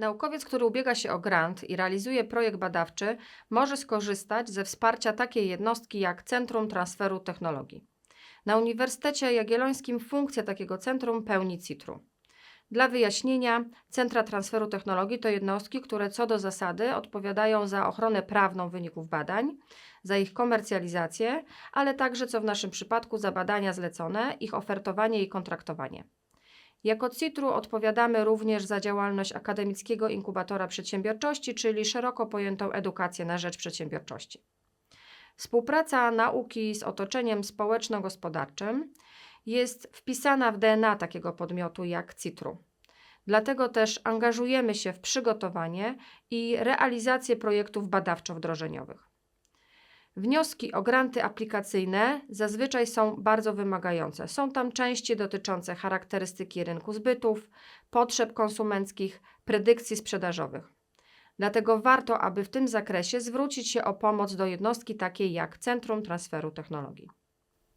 Naukowiec, który ubiega się o grant i realizuje projekt badawczy, może skorzystać ze wsparcia takiej jednostki jak Centrum Transferu Technologii. Na Uniwersytecie Jagiellońskim funkcję takiego centrum pełni CITRU. Dla wyjaśnienia, centra transferu technologii to jednostki, które co do zasady odpowiadają za ochronę prawną wyników badań, za ich komercjalizację, ale także, co w naszym przypadku, za badania zlecone, ich ofertowanie i kontraktowanie. Jako CITRU odpowiadamy również za działalność Akademickiego Inkubatora Przedsiębiorczości, czyli szeroko pojętą edukację na rzecz przedsiębiorczości. Współpraca nauki z otoczeniem społeczno-gospodarczym jest wpisana w DNA takiego podmiotu jak CITRU. Dlatego też angażujemy się w przygotowanie i realizację projektów badawczo-wdrożeniowych. Wnioski o granty aplikacyjne zazwyczaj są bardzo wymagające. Są tam części dotyczące charakterystyki rynku zbytów, potrzeb konsumenckich, predykcji sprzedażowych. Dlatego warto, aby w tym zakresie zwrócić się o pomoc do jednostki takiej jak Centrum Transferu Technologii.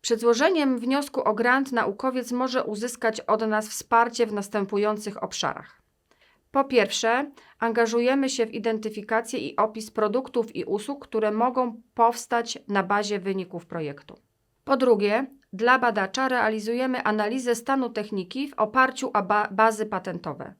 Przed złożeniem wniosku o grant naukowiec może uzyskać od nas wsparcie w następujących obszarach. Po pierwsze, angażujemy się w identyfikację i opis produktów i usług, które mogą powstać na bazie wyników projektu. Po drugie, dla badacza realizujemy analizę stanu techniki w oparciu o ba- bazy patentowe.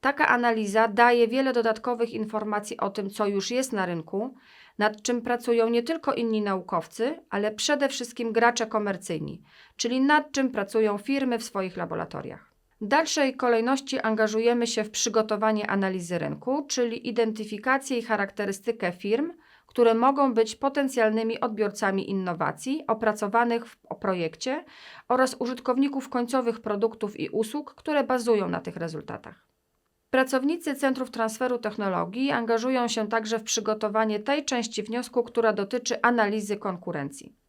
Taka analiza daje wiele dodatkowych informacji o tym, co już jest na rynku, nad czym pracują nie tylko inni naukowcy, ale przede wszystkim gracze komercyjni, czyli nad czym pracują firmy w swoich laboratoriach. W dalszej kolejności angażujemy się w przygotowanie analizy rynku, czyli identyfikację i charakterystykę firm, które mogą być potencjalnymi odbiorcami innowacji opracowanych w projekcie oraz użytkowników końcowych produktów i usług, które bazują na tych rezultatach. Pracownicy Centrów Transferu Technologii angażują się także w przygotowanie tej części wniosku, która dotyczy analizy konkurencji.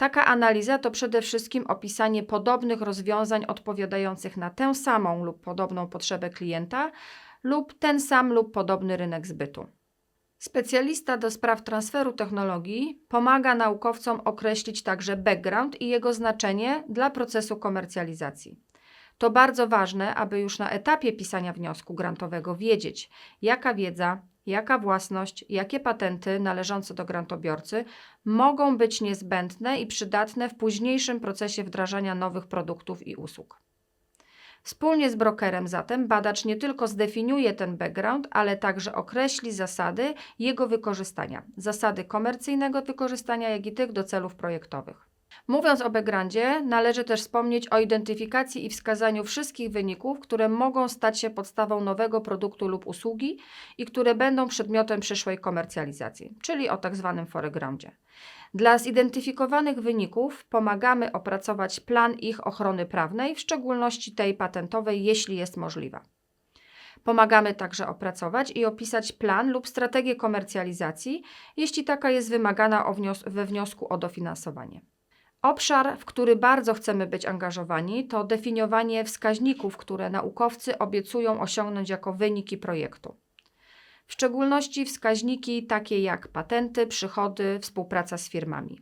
Taka analiza to przede wszystkim opisanie podobnych rozwiązań odpowiadających na tę samą lub podobną potrzebę klienta lub ten sam lub podobny rynek zbytu. Specjalista do spraw transferu technologii pomaga naukowcom określić także background i jego znaczenie dla procesu komercjalizacji. To bardzo ważne, aby już na etapie pisania wniosku grantowego wiedzieć, jaka wiedza, jaka własność, jakie patenty należące do grantobiorcy mogą być niezbędne i przydatne w późniejszym procesie wdrażania nowych produktów i usług. Wspólnie z brokerem zatem badacz nie tylko zdefiniuje ten background, ale także określi zasady jego wykorzystania, zasady komercyjnego wykorzystania, jak i tych do celów projektowych. Mówiąc o backgroundzie, należy też wspomnieć o identyfikacji i wskazaniu wszystkich wyników, które mogą stać się podstawą nowego produktu lub usługi i które będą przedmiotem przyszłej komercjalizacji, czyli o tak zwanym foregroundzie. Dla zidentyfikowanych wyników pomagamy opracować plan ich ochrony prawnej, w szczególności tej patentowej, jeśli jest możliwa. Pomagamy także opracować i opisać plan lub strategię komercjalizacji, jeśli taka jest wymagana we wniosku o dofinansowanie. Obszar, w który bardzo chcemy być angażowani, to definiowanie wskaźników, które naukowcy obiecują osiągnąć jako wyniki projektu. W szczególności wskaźniki takie jak patenty, przychody, współpraca z firmami.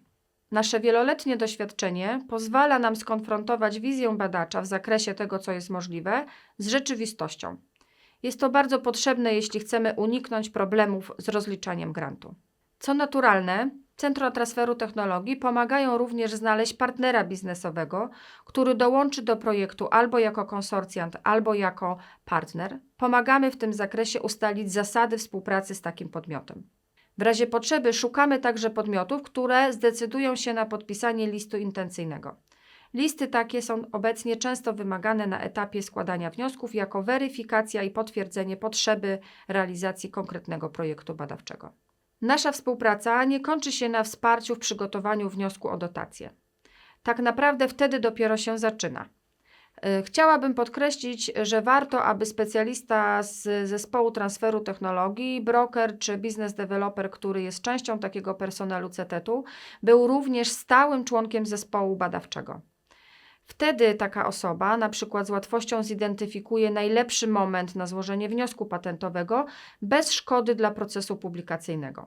Nasze wieloletnie doświadczenie pozwala nam skonfrontować wizję badacza w zakresie tego, co jest możliwe, z rzeczywistością. Jest to bardzo potrzebne, jeśli chcemy uniknąć problemów z rozliczaniem grantu. Co naturalne, Centra Transferu Technologii pomagają również znaleźć partnera biznesowego, który dołączy do projektu albo jako konsorcjant, albo jako partner. Pomagamy w tym zakresie ustalić zasady współpracy z takim podmiotem. W razie potrzeby szukamy także podmiotów, które zdecydują się na podpisanie listu intencyjnego. Listy takie są obecnie często wymagane na etapie składania wniosków jako weryfikacja i potwierdzenie potrzeby realizacji konkretnego projektu badawczego. Nasza współpraca nie kończy się na wsparciu w przygotowaniu wniosku o dotację. Tak naprawdę wtedy dopiero się zaczyna. Y, Chciałabym podkreślić, że warto, aby specjalista z zespołu transferu technologii, broker czy biznes developer, który jest częścią takiego personelu CETET-u, był również stałym członkiem zespołu badawczego. Wtedy taka osoba, na przykład z łatwością zidentyfikuje najlepszy moment na złożenie wniosku patentowego bez szkody dla procesu publikacyjnego.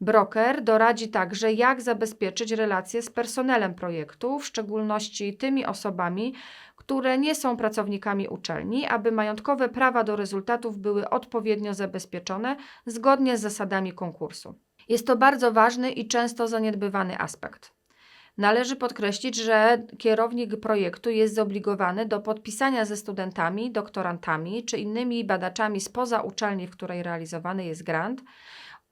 Broker doradzi także, jak zabezpieczyć relacje z personelem projektu, w szczególności tymi osobami, które nie są pracownikami uczelni, aby majątkowe prawa do rezultatów były odpowiednio zabezpieczone zgodnie z zasadami konkursu. Jest to bardzo ważny i często zaniedbywany aspekt. Należy podkreślić, że kierownik projektu jest zobligowany do podpisania ze studentami, doktorantami czy innymi badaczami spoza uczelni, w której realizowany jest grant,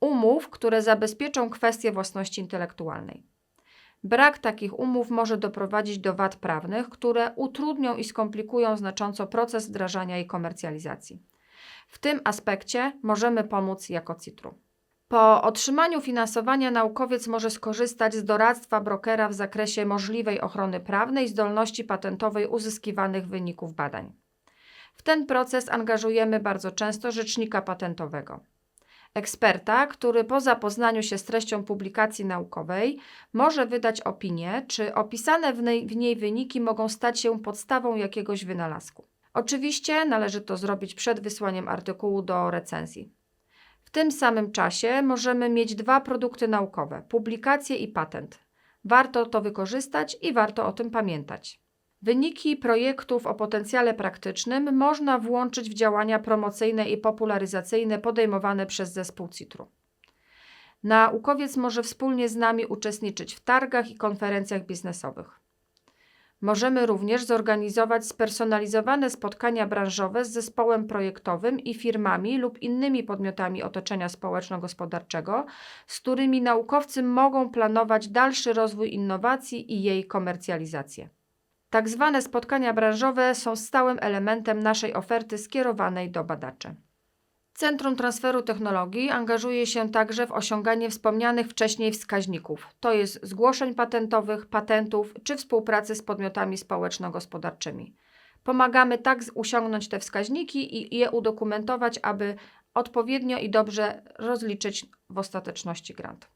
umów, które zabezpieczą kwestie własności intelektualnej. Brak takich umów może doprowadzić do wad prawnych, które utrudnią i skomplikują znacząco proces wdrażania i komercjalizacji. W tym aspekcie możemy pomóc jako Citru. Po otrzymaniu finansowania naukowiec może skorzystać z doradztwa brokera w zakresie możliwej ochrony prawnej i zdolności patentowej uzyskiwanych wyników badań. W ten proces angażujemy bardzo często rzecznika patentowego. Eksperta, który po zapoznaniu się z treścią publikacji naukowej może wydać opinię, czy opisane w niej, w niej wyniki mogą stać się podstawą jakiegoś wynalazku. Oczywiście należy to zrobić przed wysłaniem artykułu do recenzji. Tym samym czasie możemy mieć dwa produkty naukowe publikację i patent. Warto to wykorzystać i warto o tym pamiętać. Wyniki projektów o potencjale praktycznym można włączyć w działania promocyjne i popularyzacyjne podejmowane przez zespół Citru. Naukowiec może wspólnie z nami uczestniczyć w targach i konferencjach biznesowych. Możemy również zorganizować spersonalizowane spotkania branżowe z zespołem projektowym i firmami lub innymi podmiotami otoczenia społeczno-gospodarczego, z którymi naukowcy mogą planować dalszy rozwój innowacji i jej komercjalizację. Tak zwane spotkania branżowe są stałym elementem naszej oferty skierowanej do badaczy. Centrum Transferu Technologii angażuje się także w osiąganie wspomnianych wcześniej wskaźników, to jest zgłoszeń patentowych, patentów czy współpracy z podmiotami społeczno-gospodarczymi. Pomagamy tak osiągnąć te wskaźniki i je udokumentować, aby odpowiednio i dobrze rozliczyć w ostateczności grant.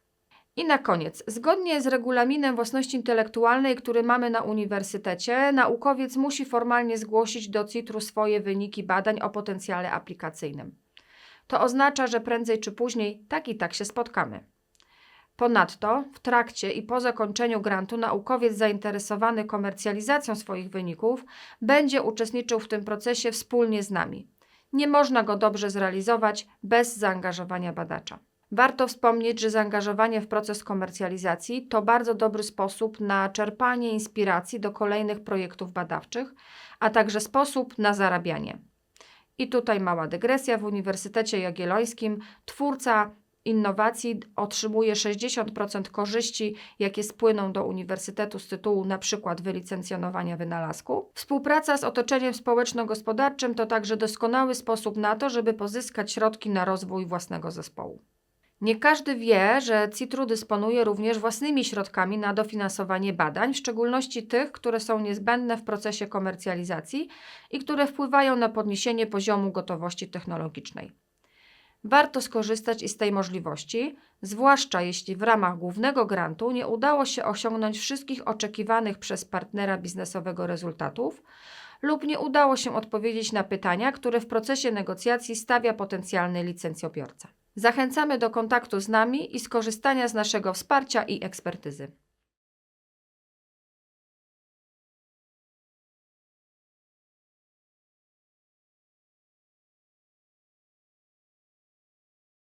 I na koniec, zgodnie z regulaminem własności intelektualnej, który mamy na uniwersytecie, naukowiec musi formalnie zgłosić do CITRU swoje wyniki badań o potencjale aplikacyjnym. To oznacza, że prędzej czy później tak i tak się spotkamy. Ponadto, w trakcie i po zakończeniu grantu, naukowiec zainteresowany komercjalizacją swoich wyników będzie uczestniczył w tym procesie wspólnie z nami. Nie można go dobrze zrealizować bez zaangażowania badacza. Warto wspomnieć, że zaangażowanie w proces komercjalizacji to bardzo dobry sposób na czerpanie inspiracji do kolejnych projektów badawczych, a także sposób na zarabianie. I tutaj mała dygresja. W Uniwersytecie Jagiellońskim twórca innowacji otrzymuje 60% korzyści, jakie spłyną do uniwersytetu z tytułu np. wylicencjonowania wynalazku. Współpraca z otoczeniem społeczno-gospodarczym to także doskonały sposób na to, żeby pozyskać środki na rozwój własnego zespołu. Nie każdy wie, że Citru dysponuje również własnymi środkami na dofinansowanie badań, w szczególności tych, które są niezbędne w procesie komercjalizacji i które wpływają na podniesienie poziomu gotowości technologicznej. Warto skorzystać i z tej możliwości, zwłaszcza jeśli w ramach głównego grantu nie udało się osiągnąć wszystkich oczekiwanych przez partnera biznesowego rezultatów lub nie udało się odpowiedzieć na pytania, które w procesie negocjacji stawia potencjalny licencjobiorca. Zachęcamy do kontaktu z nami i skorzystania z naszego wsparcia i ekspertyzy.